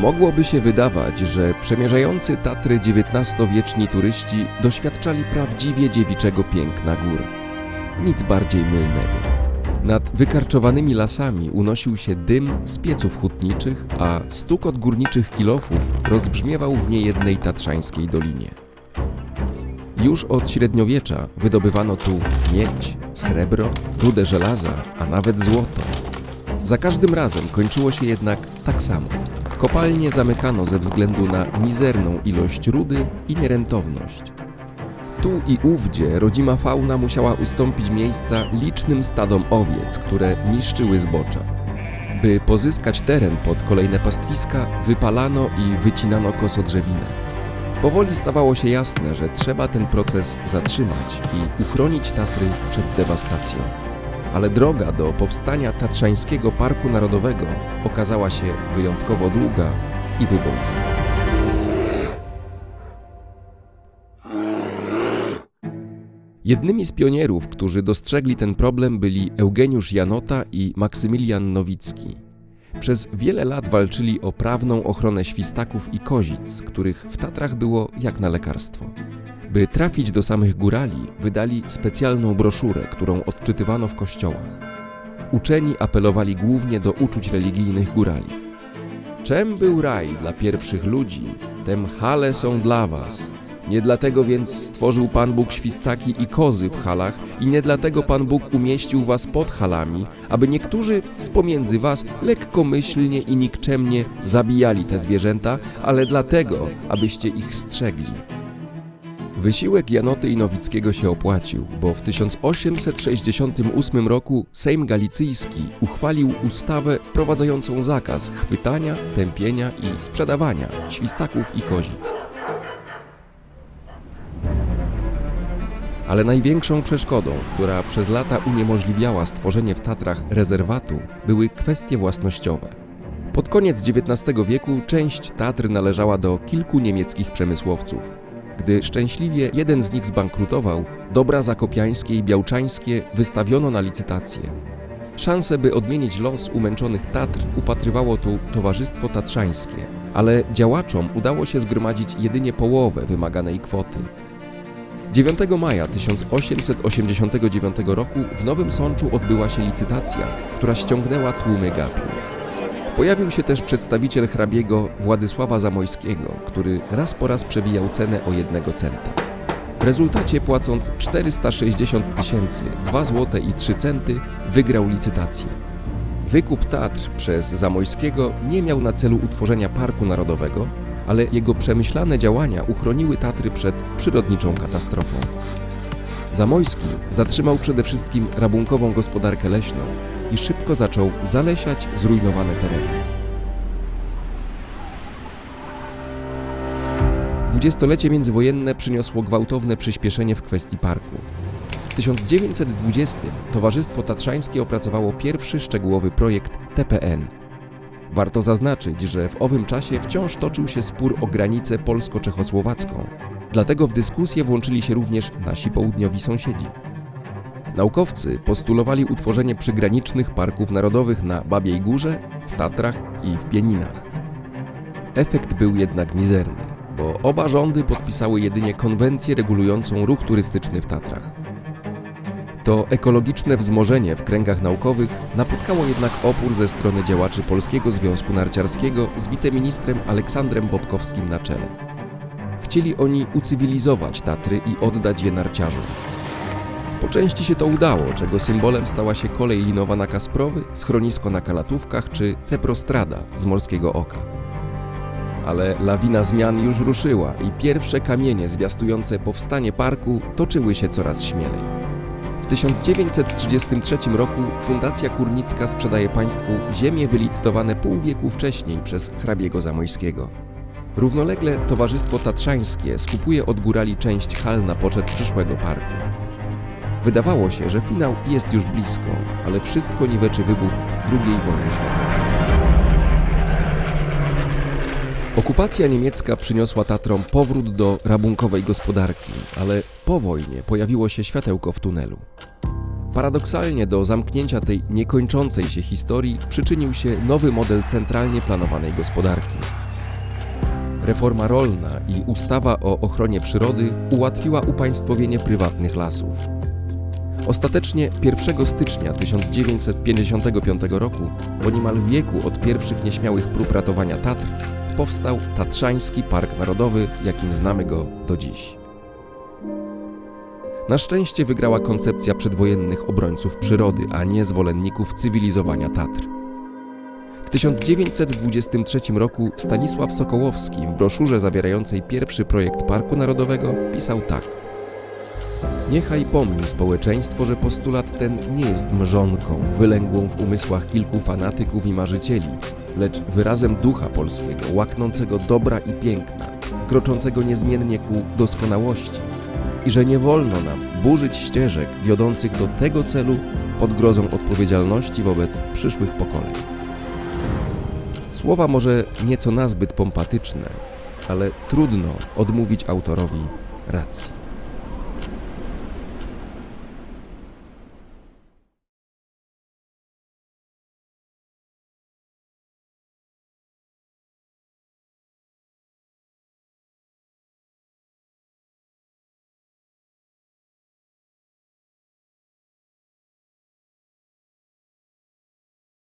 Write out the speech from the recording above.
Mogłoby się wydawać, że przemierzający Tatry XIX-wieczni turyści doświadczali prawdziwie dziewiczego piękna gór. Nic bardziej mylnego. Nad wykarczowanymi lasami unosił się dym z pieców hutniczych, a stukot górniczych kilofów rozbrzmiewał w niejednej tatrzańskiej dolinie. Już od średniowiecza wydobywano tu miedź, srebro, rudę żelaza, a nawet złoto. Za każdym razem kończyło się jednak tak samo. Kopalnie zamykano ze względu na mizerną ilość rudy i nierentowność. Tu i ówdzie rodzima fauna musiała ustąpić miejsca licznym stadom owiec, które niszczyły zbocza. By pozyskać teren pod kolejne pastwiska, wypalano i wycinano kosodrzewinę. Powoli stawało się jasne, że trzeba ten proces zatrzymać i uchronić Tatry przed dewastacją. Ale droga do powstania Tatrzańskiego Parku Narodowego okazała się wyjątkowo długa i wyboista. Jednymi z pionierów, którzy dostrzegli ten problem, byli Eugeniusz Janota i Maksymilian Nowicki. Przez wiele lat walczyli o prawną ochronę świstaków i kozic, których w Tatrach było jak na lekarstwo. By trafić do samych górali, wydali specjalną broszurę, którą odczytywano w kościołach. Uczeni apelowali głównie do uczuć religijnych górali. Czem był raj dla pierwszych ludzi, tem hale są dla was. Nie dlatego więc stworzył Pan Bóg świstaki i kozy w halach i nie dlatego Pan Bóg umieścił was pod halami, aby niektórzy z pomiędzy was lekkomyślnie i nikczemnie zabijali te zwierzęta, ale dlatego, abyście ich strzegli. Wysiłek Janoty i Nowickiego się opłacił, bo w 1868 roku Sejm Galicyjski uchwalił ustawę wprowadzającą zakaz chwytania, tępienia i sprzedawania świstaków i kozic. Ale największą przeszkodą, która przez lata uniemożliwiała stworzenie w Tatrach rezerwatu, były kwestie własnościowe. Pod koniec XIX wieku część Tatr należała do kilku niemieckich przemysłowców. Gdy szczęśliwie jeden z nich zbankrutował, dobra zakopiańskie i białczańskie wystawiono na licytację. Szanse, by odmienić los umęczonych Tatr, upatrywało tu Towarzystwo Tatrzańskie, ale działaczom udało się zgromadzić jedynie połowę wymaganej kwoty. 9 maja 1889 roku w Nowym Sączu odbyła się licytacja, która ściągnęła tłumy gapiów. Pojawił się też przedstawiciel hrabiego Władysława Zamojskiego, który raz po raz przebijał cenę o jednego centa. W rezultacie płacąc 460 tysięcy, 2 zł i 3 centy, wygrał licytację. Wykup Tatr przez Zamojskiego nie miał na celu utworzenia parku narodowego, ale jego przemyślane działania uchroniły Tatry przed przyrodniczą katastrofą. Zamojski zatrzymał przede wszystkim rabunkową gospodarkę leśną i szybko zaczął zalesiać zrujnowane tereny. Dwudziestolecie międzywojenne przyniosło gwałtowne przyspieszenie w kwestii parku. W 1920 Towarzystwo Tatrzańskie opracowało pierwszy szczegółowy projekt TPN. Warto zaznaczyć, że w owym czasie wciąż toczył się spór o granicę polsko-czechosłowacką. Dlatego w dyskusję włączyli się również nasi południowi sąsiedzi. Naukowcy postulowali utworzenie przygranicznych parków narodowych na Babiej Górze, w Tatrach i w Pieninach. Efekt był jednak mizerny, bo oba rządy podpisały jedynie konwencję regulującą ruch turystyczny w Tatrach. To ekologiczne wzmożenie w kręgach naukowych napotkało jednak opór ze strony działaczy Polskiego Związku Narciarskiego z wiceministrem Aleksandrem Bobkowskim na czele. Chcieli oni ucywilizować Tatry i oddać je narciarzom. Po części się to udało, czego symbolem stała się kolej linowa na Kasprowy, schronisko na Kalatówkach czy Ceprostrada z Morskiego Oka. Ale lawina zmian już ruszyła i pierwsze kamienie zwiastujące powstanie parku toczyły się coraz śmielej. W 1933 roku Fundacja Kurnicka sprzedaje państwu ziemie wylicytowane pół wieku wcześniej przez hrabiego Zamojskiego. Równolegle Towarzystwo Tatrzańskie skupuje od górali część hal na poczet przyszłego parku. Wydawało się, że finał jest już blisko, ale wszystko niweczy wybuch II wojny światowej. Okupacja niemiecka przyniosła Tatrom powrót do rabunkowej gospodarki, ale po wojnie pojawiło się światełko w tunelu. Paradoksalnie do zamknięcia tej niekończącej się historii przyczynił się nowy model centralnie planowanej gospodarki. Reforma rolna i ustawa o ochronie przyrody ułatwiła upaństwowienie prywatnych lasów. Ostatecznie 1 stycznia 1955 roku, po niemal wieku od pierwszych nieśmiałych prób ratowania Tatr, powstał Tatrzański Park Narodowy, jakim znamy go do dziś. Na szczęście wygrała koncepcja przedwojennych obrońców przyrody, a nie zwolenników cywilizowania Tatr. W 1923 roku Stanisław Sokołowski w broszurze zawierającej pierwszy projekt Parku Narodowego pisał tak. Niechaj pomni społeczeństwo, że postulat ten nie jest mrzonką, wylęgłą w umysłach kilku fanatyków i marzycieli, lecz wyrazem ducha polskiego, łaknącego dobra i piękna, kroczącego niezmiennie ku doskonałości i że nie wolno nam burzyć ścieżek wiodących do tego celu pod grozą odpowiedzialności wobec przyszłych pokoleń. Słowa może nieco nazbyt pompatyczne, ale trudno odmówić autorowi racji.